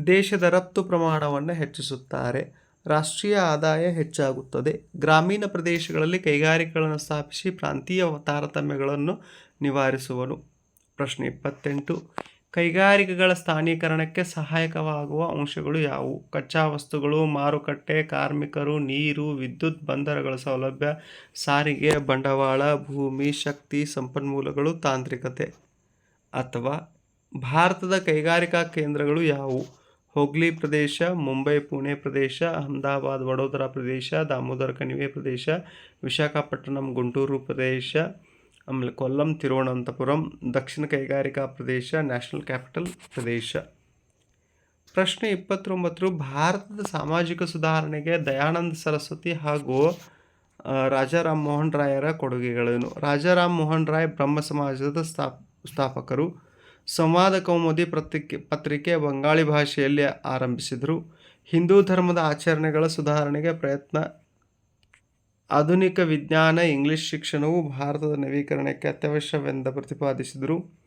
ದೇಶದ ರಫ್ತು ಪ್ರಮಾಣವನ್ನು ಹೆಚ್ಚಿಸುತ್ತಾರೆ. ರಾಷ್ಟ್ರೀಯ ಆದಾಯ ಹೆಚ್ಚಾಗುತ್ತದೆ. ಗ್ರಾಮೀಣ ಪ್ರದೇಶಗಳಲ್ಲಿ ಕೈಗಾರಿಕೆಗಳನ್ನು ಸ್ಥಾಪಿಸಿ ಪ್ರಾಂತೀಯ ತಾರತಮ್ಯಗಳನ್ನು ನಿವಾರಿಸುವನು. ಪ್ರಶ್ನೆ ಇಪ್ಪತ್ತೆಂಟು. ಕೈಗಾರಿಕೆಗಳ ಸ್ಥಾನೀಕರಣಕ್ಕೆ ಸಹಾಯಕವಾಗುವ ಅಂಶಗಳು ಯಾವುವು? ಕಚ್ಚಾ ವಸ್ತುಗಳು, ಮಾರುಕಟ್ಟೆ, ಕಾರ್ಮಿಕರು, ನೀರು, ವಿದ್ಯುತ್, ಬಂದರಗಳ ಸೌಲಭ್ಯ, ಸಾರಿಗೆ, ಬಂಡವಾಳ, ಭೂಮಿ, ಶಕ್ತಿ, ಸಂಪನ್ಮೂಲಗಳು, ತಾಂತ್ರಿಕತೆ. ಅಥವಾ ಭಾರತದ ಕೈಗಾರಿಕಾ ಕೇಂದ್ರಗಳು ಯಾವುವು? ಹುಗ್ಲಿ ಪ್ರದೇಶ, ಮುಂಬೈ, ಪುಣೆ ಪ್ರದೇಶ, ಅಹಮದಾಬಾದ್, ವಡೋದರ ಪ್ರದೇಶ, ದಾಮೋದರ ಕಣಿವೆ ಪ್ರದೇಶ, ವಿಶಾಖಪಟ್ಟಣಂ, ಗುಂಟೂರು ಪ್ರದೇಶ, ಆಮೇಲೆ ಕೊಲ್ಲಂ, ತಿರುವನಂತಪುರಂ, ದಕ್ಷಿಣ ಕೈಗಾರಿಕಾ ಪ್ರದೇಶ, ನ್ಯಾಷನಲ್ ಕ್ಯಾಪಿಟಲ್ ಪ್ರದೇಶ. ಪ್ರಶ್ನೆ ಇಪ್ಪತ್ತೊಂಬತ್ತು ಭಾರತದ ಸಾಮಾಜಿಕ ಸುಧಾರಣೆಗೆ ದಯಾನಂದ ಸರಸ್ವತಿ ಹಾಗೂ ರಾಜಾರಾಮ್ ಮೋಹನ್ ರಾಯರ ಕೊಡುಗೆಗಳೇನು? ರಾಜಾರಾಮ್ ಮೋಹನ್ ರಾಯ್ ಬ್ರಹ್ಮ ಸಮಾಜದ ಸ್ಥಾಪ, ಸ್ಥಾಪಕರು. ಸಂವಾದ ಕೌಮುದಿ ಪತ್ರಿಕೆ ಪತ್ರಿಕೆ ಬಂಗಾಳಿ ಭಾಷೆಯಲ್ಲಿ ಆರಂಭಿಸಿದರು. ಹಿಂದೂ ಧರ್ಮದ ಆಚರಣೆಗಳ ಸುಧಾರಣೆಗೆ ಪ್ರಯತ್ನ, ಆಧುನಿಕ ವಿಜ್ಞಾನ, ಇಂಗ್ಲಿಷ್ ಶಿಕ್ಷಣವು ಭಾರತದ ನವೀಕರಣಕ್ಕೆ ಅತ್ಯವಶ್ಯವೆಂದು ಪ್ರತಿಪಾದಿಸಿದರು.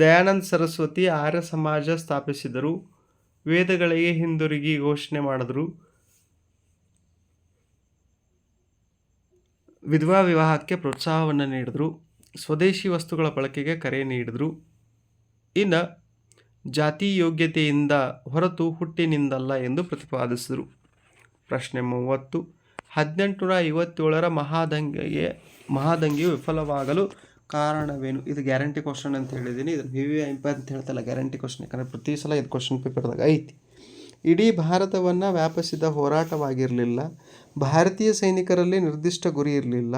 ದಯಾನಂದ ಸರಸ್ವತಿ ಆರ್ಯ ಸಮಾಜ ಸ್ಥಾಪಿಸಿದರು. ವೇದಗಳಿಗೆ ಹಿಂದಿರುಗಿ ಘೋಷಣೆ ಮಾಡಿದರು. ವಿಧವಾ ವಿವಾಹಕ್ಕೆ ಪ್ರೋತ್ಸಾಹವನ್ನು ನೀಡಿದರು. ಸ್ವದೇಶಿ ವಸ್ತುಗಳ ಬಳಕೆಗೆ ಕರೆ ನೀಡಿದರು. ಇನ್ನು ಜಾತಿ ಯೋಗ್ಯತೆಯಿಂದ ಹೊರತು ಹುಟ್ಟಿನಿಂದಲ್ಲ ಎಂದು ಪ್ರತಿಪಾದಿಸಿದರು. ಪ್ರಶ್ನೆ ಮೂವತ್ತು. ಹದಿನೆಂಟುನೂರ ಐವತ್ತೇಳರ ಮಹಾದಂಗೆಗೆ, ಮಹಾದಂಗೆಯು ವಿಫಲವಾಗಲು ಕಾರಣವೇನು? ಇದು ಗ್ಯಾರಂಟಿ ಕ್ವಶನ್ ಅಂತ ಹೇಳಿದ್ದೀನಿ. ಇದು ವಿ ವಿ ಅಂತ ಹೇಳ್ತಲ್ಲ ಗ್ಯಾರಂಟಿ ಕ್ವಶನ್. ಯಾಕಂದರೆ ಪ್ರತಿ ಸಲ ಇದು ಕ್ವಶನ್ ಪೇಪರ್ದಾಗ ಐತಿ. ಇಡೀ ಭಾರತವನ್ನು ವ್ಯಾಪಿಸಿದ ಹೋರಾಟವಾಗಿರಲಿಲ್ಲ. ಭಾರತೀಯ ಸೈನಿಕರಲ್ಲಿ ನಿರ್ದಿಷ್ಟ ಗುರಿ ಇರಲಿಲ್ಲ.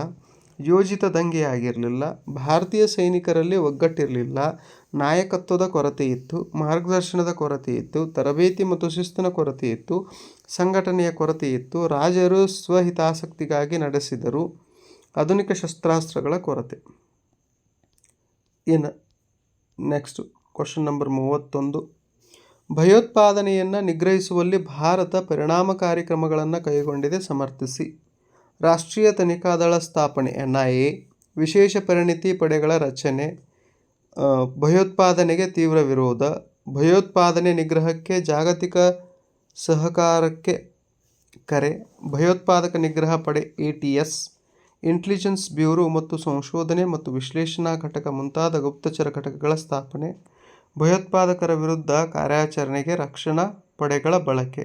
ಯೋಜಿತ ದಂಗೆ ಆಗಿರಲಿಲ್ಲ. ಭಾರತೀಯ ಸೈನಿಕರಲ್ಲಿ ಒಗ್ಗಟ್ಟಿರಲಿಲ್ಲ. ನಾಯಕತ್ವದ ಕೊರತೆ ಇತ್ತು, ಮಾರ್ಗದರ್ಶನದ ಕೊರತೆ ಇತ್ತು, ತರಬೇತಿ ಮತ್ತು ಶಿಸ್ತಿನ ಕೊರತೆ ಇತ್ತು, ಸಂಘಟನೆಯ ಕೊರತೆ ಇತ್ತು, ರಾಜರು ಸ್ವಹಿತಾಸಕ್ತಿಗಾಗಿ ನಡೆಸಿದರು. ಆಧುನಿಕ ಶಸ್ತ್ರಾಸ್ತ್ರಗಳ ಕೊರತೆ. ಏನು ನೆಕ್ಸ್ಟ್ ಕ್ವಶನ್ ನಂಬರ್ ಮೂವತ್ತೊಂದು. ಭಯೋತ್ಪಾದನೆಯನ್ನು ನಿಗ್ರಹಿಸುವಲ್ಲಿ ಭಾರತ ಪರಿಣಾಮಕಾರಿ ಕ್ರಮಗಳನ್ನು ಕೈಗೊಂಡಿದೆ ಸಮರ್ಥಿಸಿ. ರಾಷ್ಟ್ರೀಯ ತನಿಖಾ ದಳ ಸ್ಥಾಪನೆ ಎನ್ ಐ ಎ ವಿಶೇಷ ಪರಿಣಿತಿ ಪಡೆಗಳ ರಚನೆ ಭಯೋತ್ಪಾದನೆಗೆ ತೀವ್ರ ವಿರೋಧ. ಭಯೋತ್ಪಾದನೆ ನಿಗ್ರಹಕ್ಕೆ ಜಾಗತಿಕ ಸಹಕಾರಕ್ಕೆ ಕರೆ. ಭಯೋತ್ಪಾದಕ ನಿಗ್ರಹ ಪಡೆ A T S intelligence bureau ಮತ್ತು ಸಂಶೋಧನೆ ಮತ್ತು ವಿಶ್ಲೇಷಣಾ ಘಟಕ ಮುಂತಾದ ಗುಪ್ತಚರ ಘಟಕಗಳ ಸ್ಥಾಪನೆ. ಭಯೋತ್ಪಾದಕರ ವಿರುದ್ಧ ಕಾರ್ಯಾಚರಣೆಗೆ ರಕ್ಷಣಾ ಪಡೆಗಳ ಬಳಕೆ.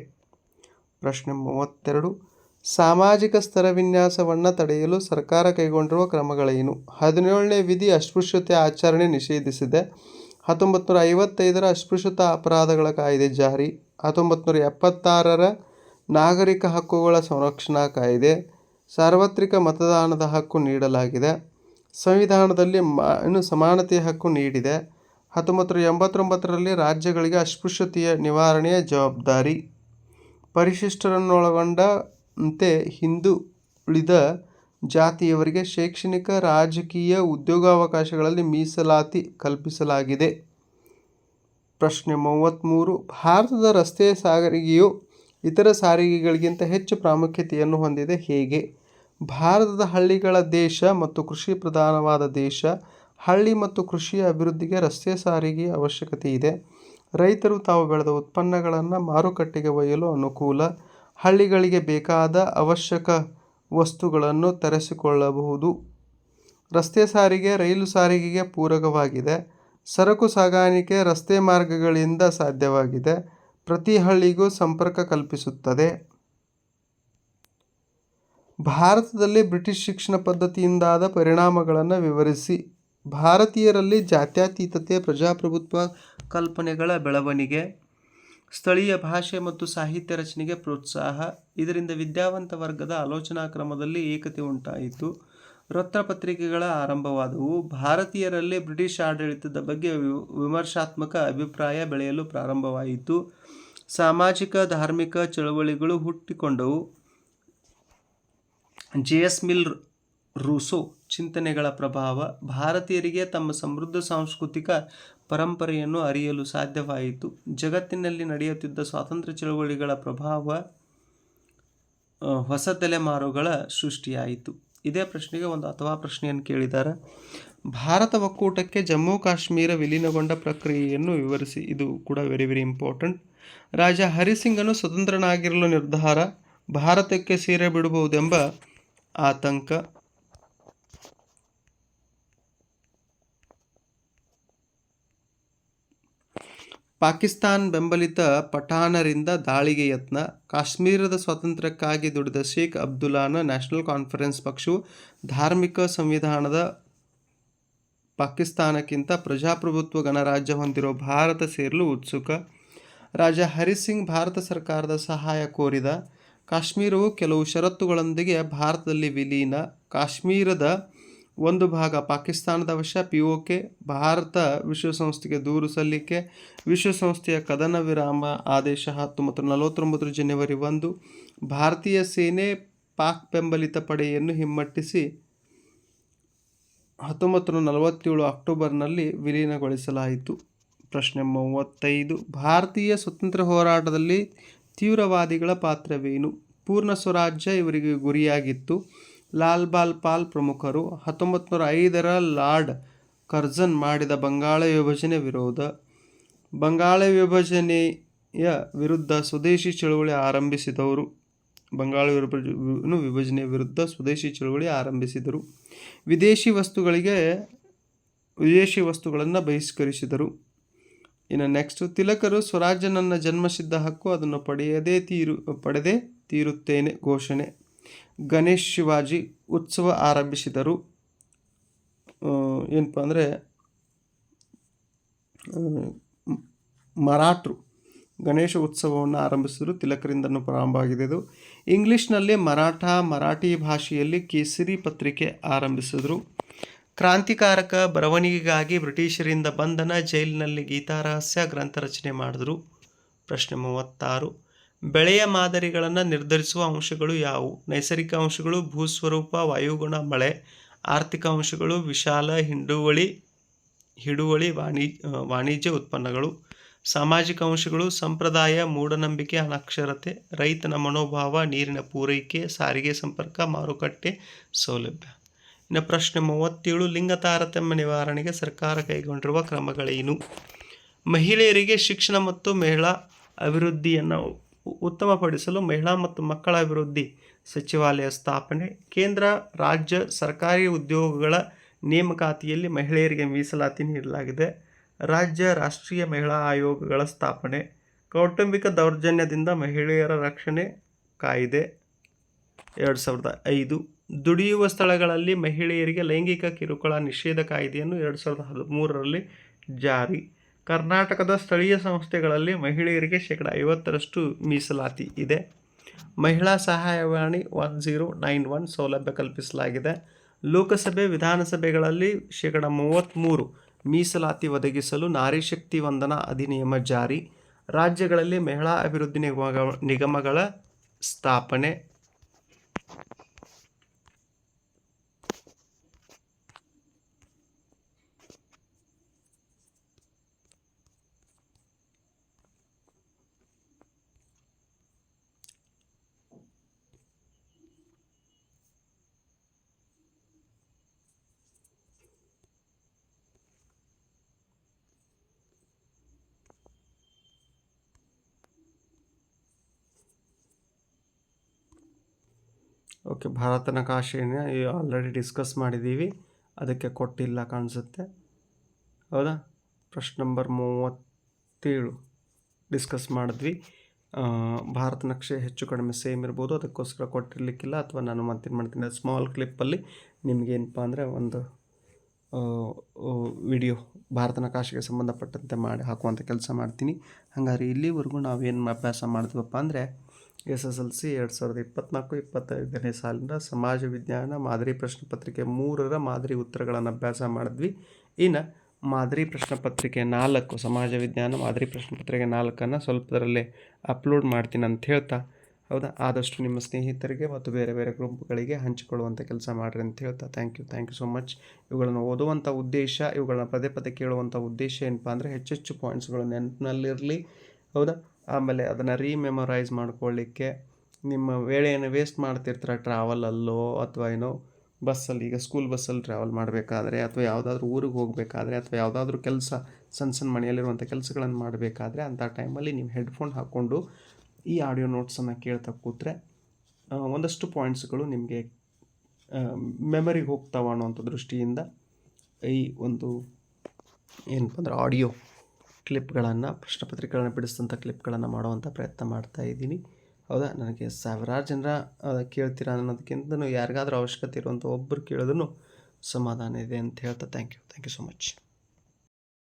ಪ್ರಶ್ನೆ ಮೂವತ್ತೆರಡು. ಸಾಮಾಜಿಕ ಸ್ತರ ವಿನ್ಯಾಸವನ್ನು ತಡೆಯಲು ಸರ್ಕಾರ ಕೈಗೊಂಡಿರುವ ಕ್ರಮಗಳೇನು? ಹದಿನೇಳನೇ ವಿಧಿ ಅಸ್ಪೃಶ್ಯತೆ ಆಚರಣೆ ನಿಷೇಧಿಸಿದೆ. ಹತ್ತೊಂಬತ್ತು ನೂರ ಐವತ್ತೈದರ ಅಸ್ಪೃಶ್ಯತಾ ಅಪರಾಧಗಳ ಕಾಯ್ದೆ ಜಾರಿ. ಹತ್ತೊಂಬತ್ತು ನೂರ ಎಪ್ಪತ್ತಾರರ ನಾಗರಿಕ ಹಕ್ಕುಗಳ ಸಂರಕ್ಷಣಾ ಕಾಯ್ದೆ. ಸಾರ್ವತ್ರಿಕ ಮತದಾನದ ಹಕ್ಕು ನೀಡಲಾಗಿದೆ. ಸಂವಿಧಾನದಲ್ಲಿ ಮ- ಸಮಾನತೆಯ ಹಕ್ಕು ನೀಡಿದೆ. ಹತ್ತೊಂಬತ್ತು ನೂರ ಎಂಬತ್ತೊಂಬತ್ತರಲ್ಲಿ ರಾಜ್ಯಗಳಿಗೆ ಅಸ್ಪೃಶ್ಯತೆಯ ನಿವಾರಣೆಯ ಜವಾಬ್ದಾರಿ. ಪರಿಶಿಷ್ಟರನ್ನೊಳಗೊಂಡಂತೆ ಹಿಂದೂ ಉಳಿದ ಜಾತಿಯವರಿಗೆ ಶೈಕ್ಷಣಿಕ, ರಾಜಕೀಯ ಉದ್ಯೋಗಾವಕಾಶಗಳಲ್ಲಿ ಮೀಸಲಾತಿ ಕಲ್ಪಿಸಲಾಗಿದೆ. ಪ್ರಶ್ನೆ ಮೂವತ್ತ್ಮೂರು ಭಾರತದ ರಸ್ತೆ ಸಾರಿಗೆಯು ಇತರ ಸಾರಿಗೆಗಳಿಗಿಂತ ಹೆಚ್ಚು ಪ್ರಾಮುಖ್ಯತೆಯನ್ನು ಹೊಂದಿದೆ. ಹೇಗೆ? ಭಾರತದ ಹಳ್ಳಿಗಳ ದೇಶ ಮತ್ತು ಕೃಷಿ ಪ್ರಧಾನವಾದ ದೇಶ, ಹಳ್ಳಿ ಮತ್ತು ಕೃಷಿಯ ಅಭಿವೃದ್ಧಿಗೆ ರಸ್ತೆ ಸಾರಿಗೆಯ ಅವಶ್ಯಕತೆ ಇದೆ ರೈತರು ತಾವು ಬೆಳೆದ ಉತ್ಪನ್ನಗಳನ್ನು ಮಾರುಕಟ್ಟೆಗೆ ಒಯ್ಯಲು ಅನುಕೂಲ ಹಳ್ಳಿಗಳಿಗೆ ಬೇಕಾದ ಅವಶ್ಯಕ ವಸ್ತುಗಳನ್ನು ತರಿಸಿಕೊಳ್ಳಬಹುದು. ರಸ್ತೆ ಸಾರಿಗೆ ರೈಲು ಸಾರಿಗೆಗೆ ಪೂರಕವಾಗಿದೆ. ಸರಕು ಸಾಗಾಣಿಕೆ ರಸ್ತೆ ಮಾರ್ಗಗಳಿಂದ ಸಾಧ್ಯವಾಗಿದೆ. ಪ್ರತಿ ಹಳ್ಳಿಗೂ ಸಂಪರ್ಕ ಕಲ್ಪಿಸುತ್ತದೆ. ಭಾರತದಲ್ಲಿ ಬ್ರಿಟಿಷ್ ಶಿಕ್ಷಣ ಪದ್ಧತಿಯಿಂದಾದ ಪರಿಣಾಮಗಳನ್ನು ವಿವರಿಸಿ. ಭಾರತೀಯರಲ್ಲಿ ಜಾತ್ಯತೀತತೆ, ಪ್ರಜಾಪ್ರಭುತ್ವ ಕಲ್ಪನೆಗಳ ಬೆಳವಣಿಗೆ ಸ್ಥಳೀಯ ಭಾಷೆ ಮತ್ತು ಸಾಹಿತ್ಯ ರಚನೆಗೆ ಪ್ರೋತ್ಸಾಹ. ಇದರಿಂದ ವಿದ್ಯಾವಂತ ವರ್ಗದ ಆಲೋಚನಾ ಕ್ರಮದಲ್ಲಿ ಏಕತೆ ಉಂಟಾಯಿತು. ವೃತ್ತಪತ್ರಿಕೆಗಳ ಆರಂಭವಾದವು. ಭಾರತೀಯರಲ್ಲಿ ಬ್ರಿಟಿಷ್ ಆಡಳಿತದ ಬಗ್ಗೆ ವಿಮರ್ಶಾತ್ಮಕ ಅಭಿಪ್ರಾಯ ಬೆಳೆಯಲು ಪ್ರಾರಂಭವಾಯಿತು. ಸಾಮಾಜಿಕ, ಧಾರ್ಮಿಕ ಚಳವಳಿಗಳು ಹುಟ್ಟಿಕೊಂಡವು. ಜೆ. ಮಿಲ್ ರೂಸೋ ಚಿಂತನೆಗಳ ಪ್ರಭಾವ. ಭಾರತೀಯರಿಗೆ ತಮ್ಮ ಸಮೃದ್ಧ ಸಾಂಸ್ಕೃತಿಕ ಪರಂಪರೆಯನ್ನು ಅರಿಯಲು ಸಾಧ್ಯವಾಯಿತು. ಜಗತ್ತಿನಲ್ಲಿ ನಡೆಯುತ್ತಿದ್ದ ಸ್ವಾತಂತ್ರ್ಯ ಚಳವಳಿಗಳ ಪ್ರಭಾವ ಹೊಸ ತಲೆಮಾರುಗಳ ಸೃಷ್ಟಿಯಾಯಿತು. ಇದೇ ಪ್ರಶ್ನೆಗೆ ಒಂದು ಅಥವಾ ಪ್ರಶ್ನೆಯನ್ನು ಕೇಳಿದ್ದಾರೆ ಭಾರತ ಒಕ್ಕೂಟಕ್ಕೆ ಜಮ್ಮು ಕಾಶ್ಮೀರ ವಿಲೀನಗೊಂಡ ಪ್ರಕ್ರಿಯೆಯನ್ನು ವಿವರಿಸಿ. ಇದು ಕೂಡ ವೆರಿ ವೆರಿ ಇಂಪಾರ್ಟೆಂಟ್ ರಾಜ ಹರಿಸಿಂಗನು ಸ್ವತಂತ್ರನಾಗಿರಲು ನಿರ್ಧಾರ, ಭಾರತಕ್ಕೆ ಸೀರೆ ಬಿಡಬಹುದೆಂಬ ಆತಂಕ. ಪಾಕಿಸ್ತಾನ್ ಬೆಂಬಲಿತ ಪಠಾಣರಿಂದ ದಾಳಿಗೆ ಯತ್ನ, ಕಾಶ್ಮೀರದ ಸ್ವಾತಂತ್ರ್ಯಕ್ಕಾಗಿ ದುಡಿದ ಶೇಖ್ ಅಬ್ದುಲ್ಲಾನ ನ್ಯಾಷನಲ್ ಕಾನ್ಫರೆನ್ಸ್ ಪಕ್ಷವು ಧಾರ್ಮಿಕ ಸಂವಿಧಾನದ ಪಾಕಿಸ್ತಾನಕ್ಕಿಂತ ಪ್ರಜಾಪ್ರಭುತ್ವ ಗಣರಾಜ್ಯ ಹೊಂದಿರೋ ಭಾರತ ಸೇರಲು ಉತ್ಸುಕ. ರಾಜ ಹರಿಸಿಂಗ್ ಭಾರತ ಸರ್ಕಾರದ ಸಹಾಯ ಕೋರಿದ. ಕಾಶ್ಮೀರವು ಕೆಲವು ಷರತ್ತುಗಳೊಂದಿಗೆ ಭಾರತದಲ್ಲಿ ವಿಲೀನ. ಕಾಶ್ಮೀರದ ಒಂದು ಭಾಗ ಪಾಕಿಸ್ತಾನದ ವಶ ಕೆ ಭಾರತ ವಿಶ್ವಸಂಸ್ಥೆಗೆ ದೂರು ಸಲ್ಲಿಕೆ, ವಿಶ್ವಸಂಸ್ಥೆಯ ಕದನ ವಿರಾಮ, ಆದೇಶ ಹತ್ತೊಂಬತ್ತು ನಲವತ್ತೊಂಬತ್ತು ಜನವರಿ ಒಂದು. ಭಾರತೀಯ ಸೇನೆ ಪಾಕ್ ಬೆಂಬಲಿತ ಪಡೆಯನ್ನು ಹಿಮ್ಮಟ್ಟಿಸಿ ಹತ್ತೊಂಬತ್ತು ನಲವತ್ತೇಳು ಅಕ್ಟೋಬರ್ನಲ್ಲಿ ವಿಲೀನಗೊಳಿಸಲಾಯಿತು. ಪ್ರಶ್ನೆ ಮೂವತ್ತೈದು. ಭಾರತೀಯ ಸ್ವತಂತ್ರ ಹೋರಾಟದಲ್ಲಿ ತೀವ್ರವಾದಿಗಳ ಪಾತ್ರವೇನು? ಪೂರ್ಣ ಸ್ವರಾಜ್ಯ ಇವರಿಗೆ ಗುರಿಯಾಗಿತ್ತು. ಲಾಲ್ ಬಾಲ್ ಪಾಲ್ ಪ್ರಮುಖರು ಹತ್ತೊಂಬತ್ತು ನೂರ ಐದರ ಲಾರ್ಡ್ ಕರ್ಜನ್ ಮಾಡಿದ ಬಂಗಾಳ ವಿಭಜನೆ ವಿರೋಧ. ಬಂಗಾಳ ವಿಭಜನೆಯ ವಿರುದ್ಧ ಸ್ವದೇಶಿ ಚಳುವಳಿ ಆರಂಭಿಸಿದವರು. ಬಂಗಾಳ ವಿಭಜನೆ ವಿಭಜನೆಯ ವಿರುದ್ಧ ಸ್ವದೇಶಿ ಚಳುವಳಿ ಆರಂಭಿಸಿದರು. ವಿದೇಶಿ ವಸ್ತುಗಳಿಗೆ ವಿದೇಶಿ ವಸ್ತುಗಳನ್ನು ಬಹಿಷ್ಕರಿಸಿದರು. ಇನ್ನು ನೆಕ್ಸ್ಟ್ ತಿಲಕರು ಸ್ವರಾಜ್ಯ ನನ್ನ ಜನ್ಮಸಿದ್ಧ ಹಕ್ಕು ಅದನ್ನು ಪಡೆಯದೇ ತೀರು, ಪಡೆದೇ ತೀರುತ್ತೇನೆ ಘೋಷಣೆ. ಗಣೇಶ್ ಶಿವಾಜಿ ಉತ್ಸವ ಆರಂಭಿಸಿದರು. ಏನಪ್ಪ ಅಂದರೆ ಮರಾಠರು ಗಣೇಶ ಉತ್ಸವವನ್ನು ಆರಂಭಿಸಿದರು. ತಿಲಕರಿಂದನೂ ಪ್ರಾರಂಭವಾಗಿದೆ ಇದು. ಇಂಗ್ಲೀಷ್ನಲ್ಲಿ ಮರಾಠ, ಮರಾಠಿ ಭಾಷೆಯಲ್ಲಿ ಕೇಸರಿ ಪತ್ರಿಕೆ ಆರಂಭಿಸಿದರು. ಕ್ರಾಂತಿಕಾರಕ ಬರವಣಿಗೆಗಾಗಿ ಬ್ರಿಟಿಷರಿಂದ ಬಂಧನ ಜೈಲಿನಲ್ಲಿ ಗೀತಾರಹಸ್ಯ ಗ್ರಂಥ ರಚನೆ ಮಾಡಿದರು. ಪ್ರಶ್ನೆ ಮೂವತ್ತಾರು. ಬೆಳೆಯ ಮಾದರಿಗಳನ್ನು ನಿರ್ಧರಿಸುವ ಅಂಶಗಳು ಯಾವುವು? ನೈಸರ್ಗಿಕ ಅಂಶಗಳು, ಭೂಸ್ವರೂಪ, ವಾಯುಗುಣ, ಮಳೆ, ಆರ್ಥಿಕ ಅಂಶಗಳು, ವಿಶಾಲ ಹಿಂಡುವಳಿ, ಹಿಡುವಳಿ ವಾಣಿ, ವಾಣಿಜ್ಯ ಉತ್ಪನ್ನಗಳು, ಸಾಮಾಜಿಕ ಅಂಶಗಳು, ಸಂಪ್ರದಾಯ, ಮೂಢನಂಬಿಕೆ, ಅನಕ್ಷರತೆ, ರೈತನ ಮನೋಭಾವ, ನೀರಿನ ಪೂರೈಕೆ, ಸಾರಿಗೆ ಸಂಪರ್ಕ, ಮಾರುಕಟ್ಟೆ, ಸೌಲಭ್ಯ. ಇನ್ನು ಪ್ರಶ್ನೆ ಮೂವತ್ತೇಳು, ಲಿಂಗ ತಾರತಮ್ಯ ನಿವಾರಣೆಗೆ ಸರ್ಕಾರ ಕೈಗೊಂಡಿರುವ ಕ್ರಮಗಳೇನು? ಮಹಿಳೆಯರಿಗೆ ಶಿಕ್ಷಣ ಮತ್ತು ಮಹಿಳಾ ಅಭಿವೃದ್ಧಿಯನ್ನು ಉತ್ತಮಪಡಿಸಲು ಮಹಿಳಾ ಮತ್ತು ಮಕ್ಕಳ ಅಭಿವೃದ್ಧಿ ಸಚಿವಾಲಯ ಸ್ಥಾಪನೆ, ಕೇಂದ್ರ, ರಾಜ್ಯ ಸರ್ಕಾರಿ ಉದ್ಯೋಗಗಳ ನೇಮಕಾತಿಯಲ್ಲಿ ಮಹಿಳೆಯರಿಗೆ ಮೀಸಲಾತಿ ನೀಡಲಾಗಿದೆ. ರಾಜ್ಯ ರಾಷ್ಟ್ರೀಯ ಮಹಿಳಾ ಆಯೋಗಗಳ ಸ್ಥಾಪನೆ, ಕೌಟುಂಬಿಕ ದೌರ್ಜನ್ಯದಿಂದ ಮಹಿಳೆಯರ ರಕ್ಷಣೆ ಕಾಯಿದೆ. ಎರಡು ಸಾವಿರದ ಐದು, ದುಡಿಯುವ ಸ್ಥಳಗಳಲ್ಲಿ ಮಹಿಳೆಯರಿಗೆ ಲೈಂಗಿಕ ಕಿರುಕುಳ ನಿಷೇಧ ಕಾಯ್ದೆಯನ್ನು ಎರಡು ಸಾವಿರದ ಹದಿಮೂರರಲ್ಲಿ ಜಾರಿ. ಕರ್ನಾಟಕದ ಸ್ಥಳೀಯ ಸಂಸ್ಥೆಗಳಲ್ಲಿ ಮಹಿಳೆಯರಿಗೆ ಶೇಕಡ ಐವತ್ತರಷ್ಟು ಮೀಸಲಾತಿ ಇದೆ. ಮಹಿಳಾ ಸಹಾಯವಾಣಿ ಒನ್ ಜೀರೋ ನೈನ್ ಒನ್ ಸೌಲಭ್ಯ ಕಲ್ಪಿಸಲಾಗಿದೆ. ಲೋಕಸಭೆ, ವಿಧಾನಸಭೆಗಳಲ್ಲಿ ಶೇಕಡ ಮೂವತ್ತ್ಮೂರು ಮೀಸಲಾತಿ ಒದಗಿಸಲು ನಾರಿ ಶಕ್ತಿ ವಂದನಾ ಅಧಿನಿಯಮ ಜಾರಿ. ರಾಜ್ಯಗಳಲ್ಲಿ ಮಹಿಳಾ ಅಭಿವೃದ್ಧಿ ನಿಗಮಗಳ ನಿಗಮಗಳ ಸ್ಥಾಪನೆ ಓಕೆ ಭಾರತನ ಕಾಶಿನ ಆಲ್ರೆಡಿ ಡಿಸ್ಕಸ್ ಮಾಡಿದ್ದೀವಿ. ಅದಕ್ಕೆ ಕೊಟ್ಟಿಲ್ಲ ಕಾಣಿಸುತ್ತೆ. ಹೌದಾ? ಪ್ರಶ್ನೆ ನಂಬರ್ ಮೂವತ್ತೇಳು ಡಿಸ್ಕಸ್ ಮಾಡಿದ್ವಿ. ಭಾರತ ನಕ್ಷೆ ಹೆಚ್ಚು ಕಡಿಮೆ ಸೇಮ್ ಇರ್ಬೋದು. ಅದಕ್ಕೋಸ್ಕರ ಕೊಟ್ಟಿರಲಿಕ್ಕಿಲ್ಲ. ಅಥವಾ ನಾನು ಮತ್ತೇನು ಮಾಡ್ತೀನಿ? ಸ್ಮಾಲ್ ಕ್ಲಿಪ್ಪಲ್ಲಿ ನಿಮಗೇನಪ್ಪ ಅಂದರೆ ಒಂದು ವಿಡಿಯೋ ಭಾರತ ನಕಾಶೆಗೆ ಸಂಬಂಧಪಟ್ಟಂತೆ ಮಾಡಿ ಹಾಕುವಂಥ ಕೆಲಸ ಮಾಡ್ತೀನಿ. ಹಾಗಾದ್ರೆ ಇಲ್ಲಿವರೆಗೂ ನಾವೇನು ಅಭ್ಯಾಸ ಮಾಡಿದ್ವಪ್ಪ ಅಂದರೆ ಎಸ್ ಎಸ್ ಎಲ್ ಸಿ ಎರಡು ಸಾವಿರದ ಇಪ್ಪತ್ನಾಲ್ಕು ಇಪ್ಪತ್ತೈದನೇ ಸಾಲಿನ ಸಮಾಜ ವಿಜ್ಞಾನ ಮಾದರಿ ಪ್ರಶ್ನೆ ಪತ್ರಿಕೆ ಮೂರರ ಮಾದರಿ ಉತ್ತರಗಳನ್ನು ಅಭ್ಯಾಸ ಮಾಡಿದ್ವಿ. ಇನ್ನು ಮಾದರಿ ಪ್ರಶ್ನೆ ಪತ್ರಿಕೆ ನಾಲ್ಕು, ಸಮಾಜ ವಿಜ್ಞಾನ ಮಾದರಿ ಪ್ರಶ್ನೆ ಪತ್ರಿಕೆ ನಾಲ್ಕನ್ನು ಸ್ವಲ್ಪದರಲ್ಲೇ ಅಪ್ಲೋಡ್ ಮಾಡ್ತೀನಿ ಅಂತ ಹೇಳ್ತಾ, ಹೌದಾ? ಆದಷ್ಟು ನಿಮ್ಮ ಸ್ನೇಹಿತರಿಗೆ ಮತ್ತು ಬೇರೆ ಬೇರೆ ಗ್ರೂಪ್ಗಳಿಗೆ ಹಂಚಿಕೊಳ್ಳುವಂಥ ಕೆಲಸ ಮಾಡಿರಿ ಅಂತ ಹೇಳ್ತಾ thank you thank you so much ಇವುಗಳನ್ನು ಓದುವಂಥ ಉದ್ದೇಶ, ಇವುಗಳನ್ನ ಪದೇ ಪದೇ ಕೇಳುವಂಥ ಉದ್ದೇಶ ಏನಪ್ಪ ಅಂದರೆ, ಹೆಚ್ಚೆಚ್ಚು ಪಾಯಿಂಟ್ಸ್ಗಳು ನೆನಪಿನಲ್ಲಿರಲಿ, ಹೌದಾ? ಆಮೇಲೆ ಅದನ್ನು ರೀಮೆಮೊರೈಸ್ ಮಾಡ್ಕೊಳ್ಳಿಕ್ಕೆ ನಿಮ್ಮ ವೇಳೆಯನ್ನು ವೇಸ್ಟ್ ಮಾಡ್ತಿರ್ತೀರ ಟ್ರಾವಲಲ್ಲೋ ಅಥವಾ ಏನೋ ಬಸ್ಸಲ್ಲಿ, ಈಗ ಸ್ಕೂಲ್ ಬಸ್ಸಲ್ಲಿ ಟ್ರಾವೆಲ್ ಮಾಡಬೇಕಾದ್ರೆ ಅಥವಾ ಯಾವುದಾದ್ರೂ ಊರಿಗೆ ಹೋಗಬೇಕಾದ್ರೆ ಅಥವಾ ಯಾವುದಾದ್ರೂ ಕೆಲಸ, ಸಣ್ಣ ಸಣ್ಣ ಮನೆಯಲ್ಲಿರುವಂಥ ಕೆಲಸಗಳನ್ನು ಮಾಡಬೇಕಾದ್ರೆ ಅಂಥ ಟೈಮಲ್ಲಿ ನೀವು ಹೆಡ್ಫೋನ್ ಹಾಕ್ಕೊಂಡು ಈ ಆಡಿಯೋ ನೋಟ್ಸನ್ನು ಕೇಳ್ತಾ ಕೂತ್ರೆ ಒಂದಷ್ಟು ಪಾಯಿಂಟ್ಸ್ಗಳು ನಿಮಗೆ ಮೆಮರಿಗೆ ಹೋಗ್ತಾವ ಅನ್ನೋವಂಥ ದೃಷ್ಟಿಯಿಂದ ಈ ಒಂದು, ಏನಪ್ಪ ಅಂದ್ರೆ ಆಡಿಯೋ ಕ್ಲಿಪ್ಗಳನ್ನು ಪ್ರಶ್ನೆ ಪತ್ರಿಕೆಗಳನ್ನು ಬಿಡಿಸಿದಂಥ ಕ್ಲಿಪ್ಗಳನ್ನು ಮಾಡುವಂಥ ಪ್ರಯತ್ನ ಮಾಡ್ತಾ ಇದ್ದೀನಿ. ಹೌದಾ? ನನಗೆ ಸಾವಿರಾರು ಜನರ ಕೇಳ್ತೀರಾ ಅನ್ನೋದಕ್ಕಿಂತನೂ ಯಾರಿಗಾದ್ರೂ ಅವಶ್ಯಕತೆ ಇರುವಂಥ ಒಬ್ಬರು ಕೇಳೋದನ್ನು ಸಮಾಧಾನ ಇದೆ ಅಂತ ಹೇಳ್ತಾ thank you thank you so much